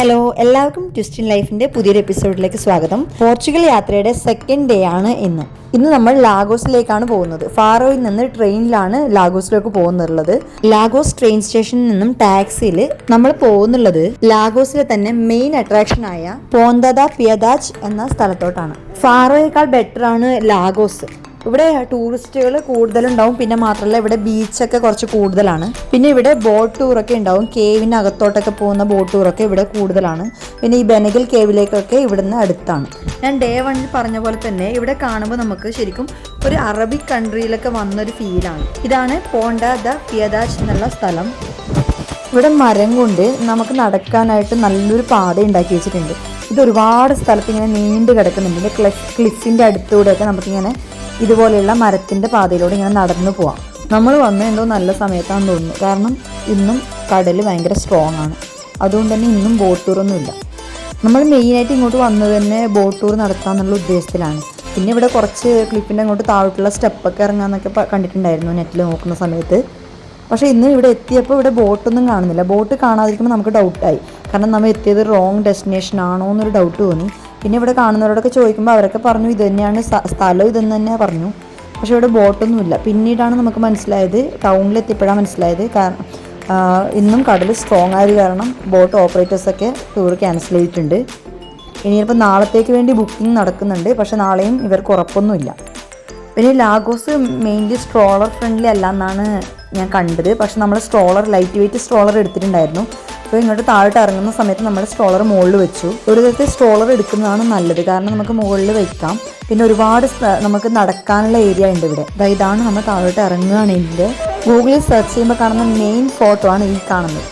Hello എല്ലാവർക്കും ട്വിസ്റ്റിൻ ലൈഫിന്റെ പുതിയൊരു എപ്പിസോഡിലേക്ക് സ്വാഗതം. പോർച്ചുഗൽ യാത്രയുടെ സെക്കൻഡ് ഡേ ആണ് ഇന്ന്. ഇന്ന് നമ്മൾ ലാഗോസിലേക്കാണ് പോകുന്നത്. ഫാറോയിൽ നിന്ന് ട്രെയിനിലാണ് ലാഗോസിലേക്ക് പോകുന്നുള്ളത്. ലാഗോസ് ട്രെയിൻ സ്റ്റേഷനിൽ നിന്നും ടാക്സിയിൽ നമ്മൾ പോകുന്നുള്ളത് ലാഗോസിലെ തന്നെ മെയിൻ അട്രാക്ഷൻ ആയ പോന്തദ പിയദാജ് എന്ന സ്ഥലത്തോട്ടാണ്. ഫാറോയേക്കാൾ ബെറ്റർ ആണ് ലാഗോസ്. ഇവിടെ ടൂറിസ്റ്റുകൾ കൂടുതലുണ്ടാവും. പിന്നെ മാത്രമല്ല ഇവിടെ ബീച്ചൊക്കെ കുറച്ച് കൂടുതലാണ്. പിന്നെ ഇവിടെ ബോട്ട് ടൂറൊക്കെ ഉണ്ടാവും. കേവിന് അകത്തോട്ടൊക്കെ പോകുന്ന ബോട്ട് ടൂറൊക്കെ ഇവിടെ കൂടുതലാണ്. പിന്നെ ഈ ബെനഗൽ കേവിലേക്കൊക്കെ ഇവിടുന്ന് അടുത്താണ്. ഞാൻ ഡേ വണ്ണിൽ പറഞ്ഞ പോലെ തന്നെ ഇവിടെ കാണുമ്പോൾ നമുക്ക് ശരിക്കും ഒരു അറബിക് കൺട്രിയിലൊക്കെ വന്നൊരു ഫീലാണ് ഇതാണ് പോണ്ട ദ പിയദാജ് എന്നുള്ള സ്ഥലം. ഇവിടെ മരം കൊണ്ട് നമുക്ക് നടക്കാനായിട്ട് നല്ലൊരു പാത ഉണ്ടാക്കി വെച്ചിട്ടുണ്ട്. ഇത് ഒരുപാട് സ്ഥലത്ത് ഇങ്ങനെ നീണ്ടു കിടക്കുന്നുണ്ട്. ക്ലിഫിന്റെ അടുത്തൂടെയൊക്കെ നമുക്കിങ്ങനെ ഇതുപോലെയുള്ള മരത്തിന്റെ പാതയിലൂടെ ഇങ്ങനെ നടന്നു പോവാം. നമ്മൾ വന്ന് എന്തോ നല്ല സമയത്താണെന്ന് തോന്നുന്നു. കാരണം ഇന്നും കടൽ ഭയങ്കര സ്ട്രോങ് ആണ്. അതുകൊണ്ട് തന്നെ ഇന്നും ബോട്ട് ടൂറൊന്നുമില്ല നമ്മൾ മെയിനായിട്ട് ഇങ്ങോട്ട് വന്നത് തന്നെ ബോട്ട് ടൂർ നടത്താമെന്നുള്ള ഉദ്ദേശത്തിലാണ്. പിന്നെ ഇവിടെ കുറച്ച് ക്ലിപ്പിന്റെ അങ്ങോട്ട് താഴോട്ടുള്ള സ്റ്റെപ്പൊക്കെ ഇറങ്ങാമെന്നൊക്കെ കണ്ടിട്ടുണ്ടായിരുന്നു നെറ്റിൽ നോക്കുന്ന സമയത്ത്. പക്ഷേ ഇന്ന് ഇവിടെ എത്തിയപ്പോൾ ഇവിടെ ബോട്ടൊന്നും കാണുന്നില്ല. ബോട്ട് കാണാതിരിക്കുമ്പോൾ നമുക്ക് ഡൗട്ടായി കാരണം നമ്മൾ എത്തിയത് റോങ് ഡെസ്റ്റിനേഷൻ ആണോ എന്നൊരു ഡൗട്ട് തോന്നി. പിന്നെ ഇവിടെ കാണുന്നവരോടൊക്കെ ചോദിക്കുമ്പോൾ അവരൊക്കെ പറഞ്ഞു ഇത് തന്നെയാണ് സ്ഥലം ഇതെന്ന് തന്നെ പറഞ്ഞു. പക്ഷേ ഇവിടെ ബോട്ടൊന്നുമില്ല. പിന്നീടാണ് നമുക്ക് മനസ്സിലായത് ടൗണിൽ എത്തിയപ്പോഴാണ് മനസ്സിലായത് കാരണം ഇന്നും കടൽ സ്ട്രോങ് ആയത് കാരണം ബോട്ട് ഓപ്പറേറ്റേഴ്സൊക്കെ ടൂർ ക്യാൻസൽ ചെയ്തിട്ടുണ്ട്. ഇനിയിപ്പോൾ നാളത്തേക്ക് വേണ്ടി ബുക്കിംഗ് നടക്കുന്നുണ്ട്. പക്ഷേ നാളെയും ഇവർക്ക് ഉറപ്പൊന്നുമില്ല. പിന്നെ ലാഗോസ് മെയിൻലി സ്ട്രോളർ ഫ്രണ്ട്ലി അല്ല എന്നാണ് ഞാൻ കണ്ടത്. പക്ഷെ നമ്മൾ സ്ട്രോളർ ലൈറ്റ് വെയിറ്റ് സ്ട്രോളർ എടുത്തിട്ടുണ്ടായിരുന്നു. അപ്പോൾ ഇങ്ങോട്ട് താഴോട്ട് ഇറങ്ങുന്ന സമയത്ത് നമ്മൾ സ്ട്രോളർ മുകളിൽ വെച്ചു. ഒരു വിധത്തിൽ സ്ട്രോളർ എടുക്കുന്നതാണ് നല്ലത്. കാരണം നമുക്ക് മുകളിൽ വയ്ക്കാം പിന്നെ ഒരുപാട് നമുക്ക് നടക്കാനുള്ള ഏരിയ ഉണ്ട് ഇവിടെ. ദാ ഇതാണ് നമ്മൾ താഴോട്ട് ഇറങ്ങുകയാണെങ്കിൽ ഗൂഗിളിൽ സെർച്ച് ചെയ്യുമ്പോൾ കാണുന്ന മെയിൻ ഫോട്ടോ ആണ് ഈ കാണുന്നത്.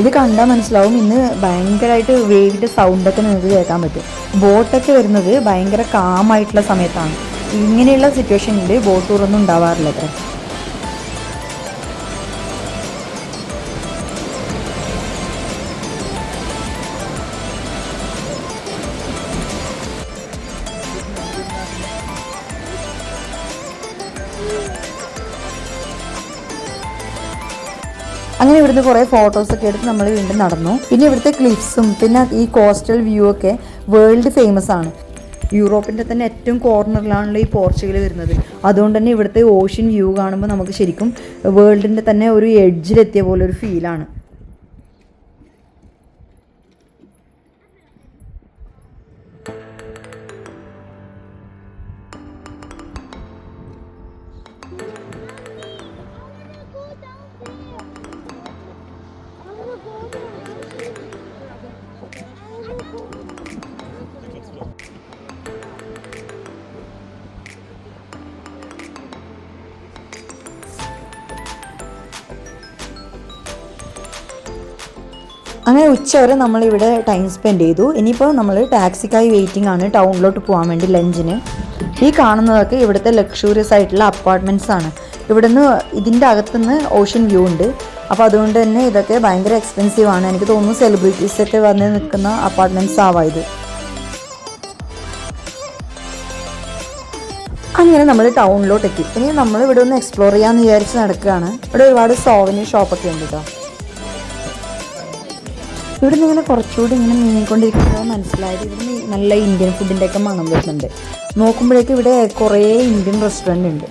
ഇത് കണ്ടാൽ മനസ്സിലാവും. ഇന്ന് ഭയങ്കരമായിട്ട് വേവിന്റെ സൗണ്ടൊക്കെ നിങ്ങൾക്ക് കേൾക്കാൻ പറ്റും. ബോട്ടൊക്കെ വരുന്നത് ഭയങ്കര കാമായിട്ടുള്ള സമയത്താണ്. ഇങ്ങനെയുള്ള സിറ്റുവേഷനിൽ ബോട്ട് ടൂർ ഒന്നും ഉണ്ടാവാറില്ല അത്ര. അങ്ങനെ ഇവിടുന്ന് കുറേ ഫോട്ടോസ് ഒക്കെ എടുത്ത് നമ്മൾ വീണ്ടും നടന്നു. പിന്നെ ഇവിടുത്തെ ക്ലിഫ്സും പിന്നെ ഈ കോസ്റ്റൽ വ്യൂ ഒക്കെ വേൾഡ് ഫേമസ് ആണ്. യൂറോപ്പിന്റെ തന്നെ ഏറ്റവും കോർണറിലാണല്ലോ ഈ പോർച്ചുഗൽ വരുന്നത്. അതുകൊണ്ട് തന്നെ ഇവിടുത്തെ ഓഷ്യൻ വ്യൂ കാണുമ്പോൾ നമുക്ക് ശരിക്കും വേൾഡിന്റെ തന്നെ ഒരു എഡ്ജിലെത്തിയ പോലെ ഒരു ഫീലാണ് അങ്ങനെ ഉച്ചവരെ നമ്മളിവിടെ ടൈം സ്പെൻഡ് ചെയ്തു. ഇനിയിപ്പോൾ നമ്മൾ ടാക്സിക്കായി വെയിറ്റിംഗ് ആണ് ടൗണിലോട്ട് പോകാൻ വേണ്ടി ലഞ്ചിന് ഈ കാണുന്നതൊക്കെ ഇവിടുത്തെ ലക്ഷൂറിയസ് ആയിട്ടുള്ള അപ്പാർട്ട്മെന്റ്സ് ആണ്. ഇവിടുന്ന് ഇതിന്റെ അകത്തുനിന്ന് ഓഷ്യൻ വ്യൂ ഉണ്ട്. അപ്പോൾ അതുകൊണ്ട് തന്നെ ഇതൊക്കെ ഭയങ്കര എക്സ്പെൻസീവ് ആണ്. എനിക്ക് തോന്നുന്നു സെലിബ്രിറ്റീസൊക്കെ വന്ന് നിൽക്കുന്ന അപ്പാർട്ട്മെന്റ്സ് ആവാം ഇത്. അങ്ങനെ നമ്മൾ ടൗണിലോട്ട് എത്തി ഇനി നമ്മൾ ഇവിടെ ഒന്ന് എക്സ്പ്ലോർ ചെയ്യാമെന്ന് വിചാരിച്ച് നടക്കുകയാണ്. ഇവിടെ ഒരുപാട് സോവനി ഷോപ്പൊക്കെ ഉണ്ട് കേട്ടോ ഇവിടെ നിന്ന് ഇങ്ങനെ കുറച്ചുകൂടി ഇങ്ങനെ നീങ്ങിക്കൊണ്ടിരിക്കുന്നത് മനസ്സിലായത് ഇവിടെ നല്ല ഇന്ത്യൻ ഫുഡിന്റെയൊക്കെ മണം വരുന്നുണ്ട്. നോക്കുമ്പോഴേക്കും ഇവിടെ കുറേ ഇന്ത്യൻ റെസ്റ്റോറന്റ് ഉണ്ട്.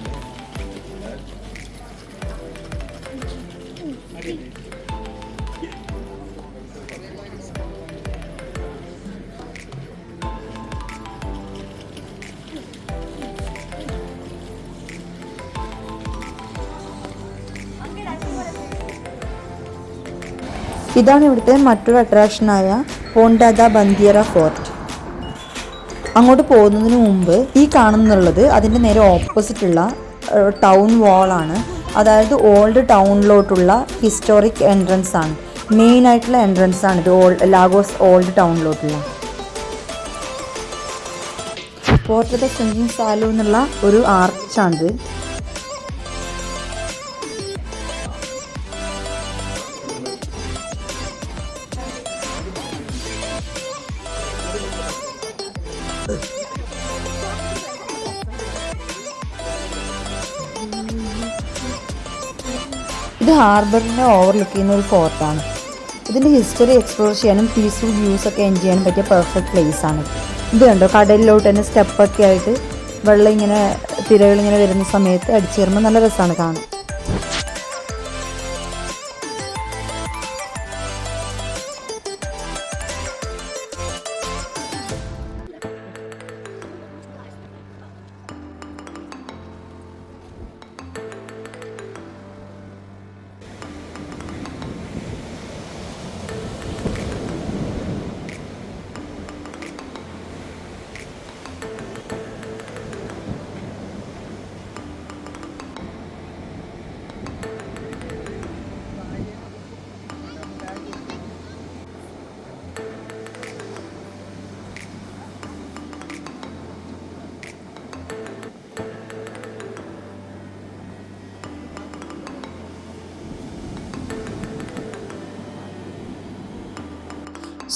ഇതാണ് ഇവിടുത്തെ മറ്റൊരു അട്രാക്ഷനായ പോണ്ടാദ ബന്ദിയറ ഫോർട്ട് അങ്ങോട്ട് പോകുന്നതിന് മുമ്പ് ഈ കാണുന്നുള്ളത് അതിന്റെ നേരെ ഓപ്പോസിറ്റുള്ള ടൗൺ വാളാണ് അതായത് ഓൾഡ് ടൗണിലോട്ടുള്ള ഹിസ്റ്റോറിക് എൻട്രൻസ് ആണ്. മെയിൻ ആയിട്ടുള്ള എൻട്രൻസ് ആണ് ഇത് ഓൾഡ് ലാഗോസ് ഓൾഡ് ടൗണിലോട്ടുള്ള പോർട്ട് ദ സിംഗിങ് സാലു എന്നുള്ള ഒരു ആർച്ചാണിത് ഇത് ഹാർബറിനെ ഓവർലുക്ക് ചെയ്യുന്ന ഒരു ഫോർട്ടാണ് ഇതിന്റെ ഹിസ്റ്ററി എക്സ്പ്ലോർ ചെയ്യാനും പീസ്ഫുൾ വ്യൂസ് ഒക്കെ എൻജോയ് ചെയ്യാനും പറ്റിയ പെർഫെക്റ്റ് പ്ലേസ് ആണ്. ഇത് കണ്ടോ? കടലിലോട്ട് തന്നെ സ്റ്റെപ്പൊക്കെ ആയിട്ട് വെള്ളം ഇങ്ങനെ തിരകൾ ഇങ്ങനെ വരുന്ന സമയത്ത് അടിച്ചു കയറുമ്പോൾ നല്ല രസമാണ് കാണാൻ.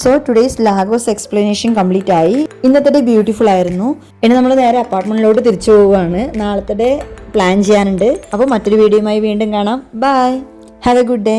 So today's Lagos explanation complete ആയി ഇന്നത്തെ ഡേ ബ്യൂട്ടിഫുൾ ആയിരുന്നു. ഇനി നമ്മൾ നേരെ അപ്പാർട്ട്മെന്റിലോട്ട് തിരിച്ചു പോവുകയാണ്. നാളത്തെ ഡേ പ്ലാൻ ചെയ്യാനുണ്ട്. അപ്പോൾ മറ്റൊരു വീഡിയോയുമായി വീണ്ടും കാണാം. Bye have a good day